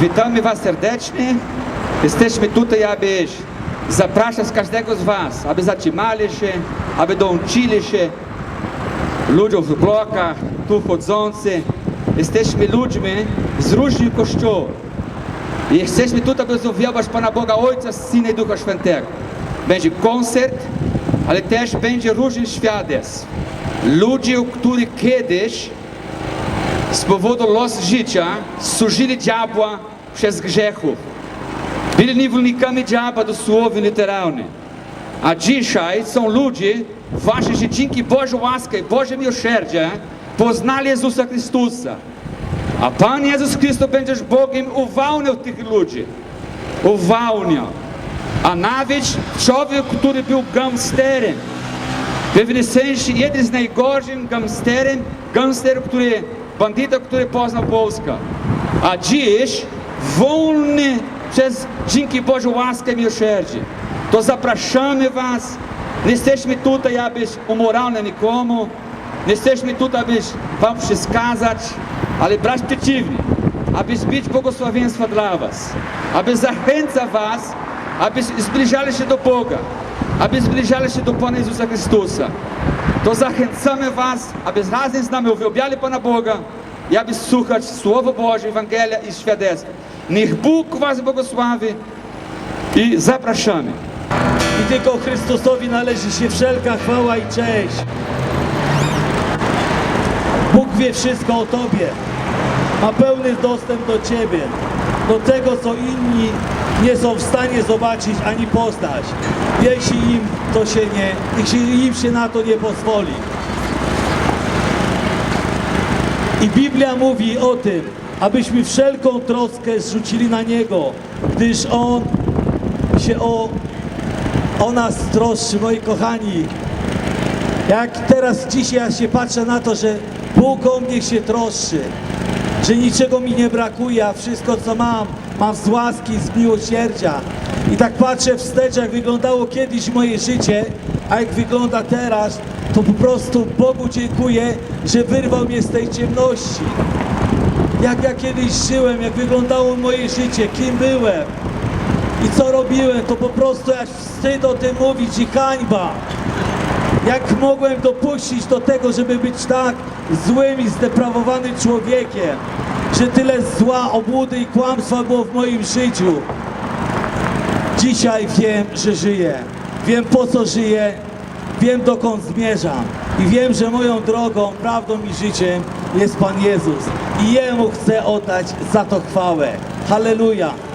Witamy Was serdecznie. Jesteśmy tutaj, aby zapraszać każdego z Was, aby zatrzymali się, aby dołączyli się ludzi w blokach, tu chodzący. Jesteśmy ludźmi z różnych kościołów. I jesteśmy tutaj, aby zawiować Pana Boga Ojca, Syna i Ducha Świętego. Będzie koncert, ale też będzie różnych świadectw. Ludzi, których kiedyś z powodu los życia służyli diabła przez grzechów. Byli niewolnikami diabła dosłownie literalnie. A dzisiaj są ludzie, właśnie, że dzięki Bożej łasce i Bożej miłosierdzie poznali Jezusa Chrystusa. A Pan Jezus Chrystus będziesz Bogiem uwalniał tych ludzi. Uwalniał. A nawet człowiek, który był gangsterem, w pewnym sensie jeden z najgorszych gangsterem, gangster, który, bandyta, który poznał Polskę. A dziś wolny przez dzięki Bożej łasce i miłosierdzie. To zapraszamy Was. Nie jesteśmy tutaj, abyś umoralny nikomu. Nie jesteśmy tutaj, abyś Wam przeszkadzać, ale brać przeciwnie. Abyś być błogosławieństwa dla Was. Aby zachęcać Was, aby zbliżali się do Boga. Aby zbliżali się do Pana Jezusa Chrystusa. To zachęcamy Was, aby razem z nami uwielbiali Pana Boga i aby słuchać Słowa Boże, Ewangelia i świadectwa. Niech Bóg Was błogosławi i zapraszamy. I tylko Chrystusowi należy się wszelka chwała i cześć. Bóg wie wszystko o Tobie. Ma pełny dostęp do Ciebie. Do tego, co inni nie są w stanie zobaczyć ani poznać. Jeśli im to się nie, jeśli im się na to nie pozwoli. I Biblia mówi o tym, abyśmy wszelką troskę zrzucili na Niego, gdyż On się o, o nas troszczy, moi kochani. Jak teraz dzisiaj ja się patrzę na to, że Bóg o mnie się troszczy, że niczego mi nie brakuje, a wszystko co mam, mam z łaski, z miłosierdzia. I tak patrzę wstecz, jak wyglądało kiedyś moje życie, a jak wygląda teraz, to po prostu Bogu dziękuję, że wyrwał mnie z tej ciemności. Jak ja kiedyś żyłem, jak wyglądało moje życie, kim byłem i co robiłem, to po prostu aż wstyd o tym mówić i hańba. Jak mogłem dopuścić do tego, żeby być tak złym i zdeprawowanym człowiekiem, że tyle zła, obłudy i kłamstwa było w moim życiu. Dzisiaj wiem, że żyję. Wiem po co żyję, wiem dokąd zmierzam i wiem, że moją drogą, prawdą i życiem jest Pan Jezus i Jemu chcę oddać za to chwałę. Halleluja!